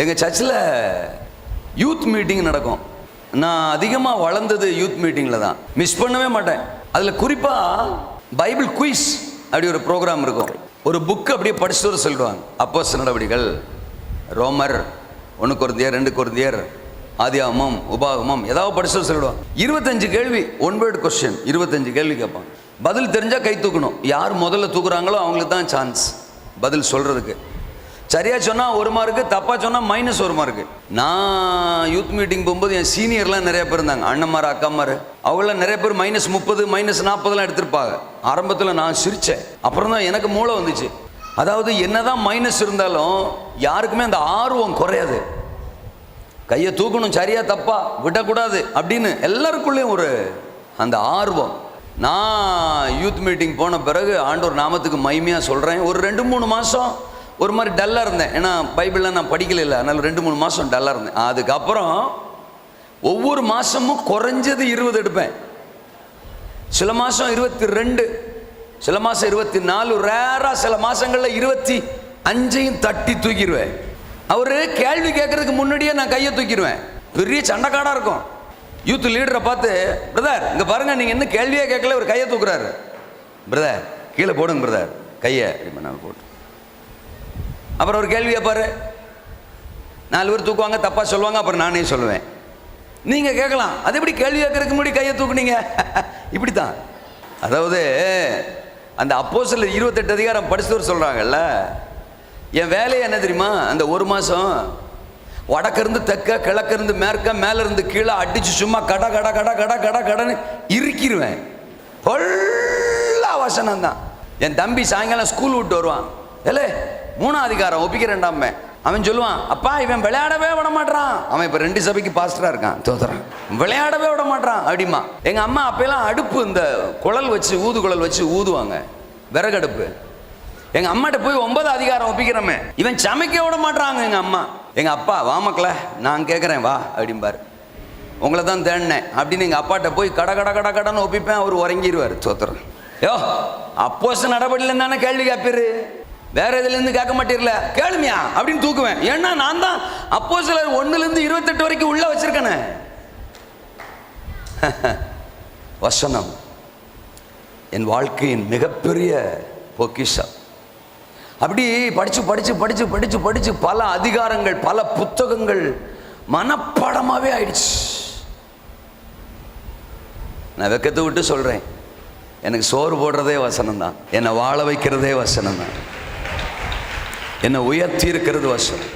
எங்கள் சர்ச்சில் youth meeting நடக்கும். நான் அதிகமாக வளர்ந்தது யூத் மீட்டிங்கில் தான். மிஸ் பண்ணவே மாட்டேன். அதில் குறிப்பாக பைபிள் குயிஸ் அப்படி ஒரு ப்ரோக்ராம் இருக்கும். ஒரு புக் அப்படியே படிச்சுட்டு வர சொல்லிடுவாங்க அப்போஸ் நடவடிகள் ரோமர் ஒன்று குருந்தியர் ரெண்டு குருந்தியர் ஆதியாமம் உபாகமம் ஏதாவது படிச்சுட்டு சொல்லிடுவாங்க இருபத்தஞ்சு கேள்வி ஒன் வேர்டு கொஸ்டின் இருபத்தஞ்சு கேள்வி கேட்பாங்க. பதில் தெரிஞ்சால் கை தூக்கணும். யார் முதல்ல தூக்குறாங்களோ அவங்களுக்கு தான் சான்ஸ் பதில் சொல்கிறதுக்கு சரியா சொன்னால் ஒரு மார்க்கு தப்பாக சொன்னால் மைனஸ் ஒரு மார்க்கு நான் யூத் மீட்டிங் போகும்போது என் சீனியர்லாம் நிறைய பேர் இருந்தாங்க. அண்ணன்மார் அக்காமார். அவங்களாம் நிறைய பேர் மைனஸ் முப்பது மைனஸ் நாற்பதுலாம் எடுத்திருப்பாங்க. ஆரம்பத்தில் நான் சிரித்தேன் அப்புறம் தான் எனக்கு மூளை வந்துச்சு. அதாவது என்னதான் மைனஸ் இருந்தாலும் யாருக்குமே அந்த ஆர்வம் குறையாது. கையை தூக்கணும் சரியா தப்பா விடக்கூடாது அப்படின்னு எல்லாருக்குள்ளேயும் ஒரு அந்த ஆர்வம். நான் யூத் மீட்டிங் போன பிறகு ஆண்டோர் நாமத்துக்கு மைமையாக சொல்கிறேன் ஒரு ரெண்டு மூணு மாதம் ஒரு மாதிரி டல்லாக இருந்தேன். ஏன்னா பைபிளில் நான் படிக்கல இல்லை. அதனால் ரெண்டு மூணு மாதம் டல்லாக இருந்தேன். அதுக்கப்புறம் ஒவ்வொரு மாதமும் குறைஞ்சது இருபது எடுப்பேன். சில மாதம் இருபத்தி ரெண்டு சில மாதம் இருபத்தி நாலு ரேராக சில மாதங்களில் இருபத்தி அஞ்சையும் தட்டி தூக்கிடுவேன் அவர் கேள்வி கேட்கறதுக்கு முன்னாடியே நான் கையை தூக்கிடுவேன் பெரிய சண்டைக்காடாக இருக்கும். யூத் லீடரை பார்த்து பிரதர் இங்கே பாருங்க நீங்கள் இன்னும் கேள்வியே கேட்கல ஒரு கையை தூக்குறாரு. பிரதர் கீழே போடுங்க பிரதர் கையை அப்படி நான் போட்டு அப்புறம் ஒரு கேள்வியை பாரு நாலு பேர் தூக்குவாங்க தப்பாக சொல்லுவாங்க அப்புறம் நானே சொல்லுவேன். நீங்கள் கேட்கலாம். அது எப்படி கேள்வி கேட்கறதுக்கு முன்னாடி கையை தூக்குனீங்க? இப்படி தான் அதாவது அந்த அப்போ சில இருபத்தெட்டு அதிகாரம் படிச்சவர் சொல்கிறாங்கல்ல என் வேலையை என்ன தெரியுமா? அந்த ஒரு மாதம் வடக்கிருந்து தெற்க கிழக்கிருந்து மேற்க மேலேருந்து கீழே அடித்து சும்மா கட கட கட கட கட கடன்னு இறுக்கிடுவேன் ஃபுல்லாக வசனம் தான் என் தம்பி சாயங்காலம் ஸ்கூல் விட்டு வருவான். இல்லை மூணாம் அதிகாரம் ஒப்பிக்க ரெண்டாம் அவன் சொல்லுவான் அப்பா இவன் விளையாடவே விட மாட்டான் அவன் இப்போ ரெண்டு சபைக்கு பாஸ்டராக இருக்கான். தோத்துறான் விளையாடவே விட மாட்டான் அப்படிமா. எங்கள் அம்மா அப்பெல்லாம் அடுப்பு இந்த குழல் வச்சு ஊது குழல் வச்சு ஊதுவாங்க. விறகடுப்பு. எங்கள் அம்மாட்ட போய் ஒன்பது அதிகாரம் ஒப்பிக்கிறோமே. இவன் சமைக்க விட மாட்டாங்க எங்கள் அம்மா. எங்கள் அப்பா வா நான் கேட்குறேன் வா அப்படிம்பாரு. உங்களை தான் தேடினேன் அப்படின்னு எங்கள் அப்பாட்ட போய் கட கட கட கடன்னு ஒப்பிப்பேன். அவர் உறங்கிடுவார் தோத்துறேன் யோ அப்போஸ் நடவடிக்கையில் தானே கேள்வி கேட்பீரு? வேற இதுலேருந்து கேட்க மாட்டீர்ல? கேளுமியா அப்படின்னு தூக்குவேன். ஏன்னா நான் தான் அப்போ சிலர் ஒன்றுலேருந்து இருபத்தெட்டு வரைக்கும் உள்ள வச்சிருக்கேனே. வசனம். என் வாழ்க்கையின் மிகப்பெரிய பொக்கிஷம். அப்படி படிச்சு படிச்சு படிச்சு படிச்சு படிச்சு பல அதிகாரங்கள் பல புத்தகங்கள் மனப்பாடமாகவே ஆயிடுச்சு. நான் வெக்கத்தை விட்டு சொல்றேன். எனக்கு சோறு போடுறதே வசனம் தான் என்னை வாழ வைக்கிறதே வசனம் தான் என்னை உயர்த்தி இருக்கிறது வசனம்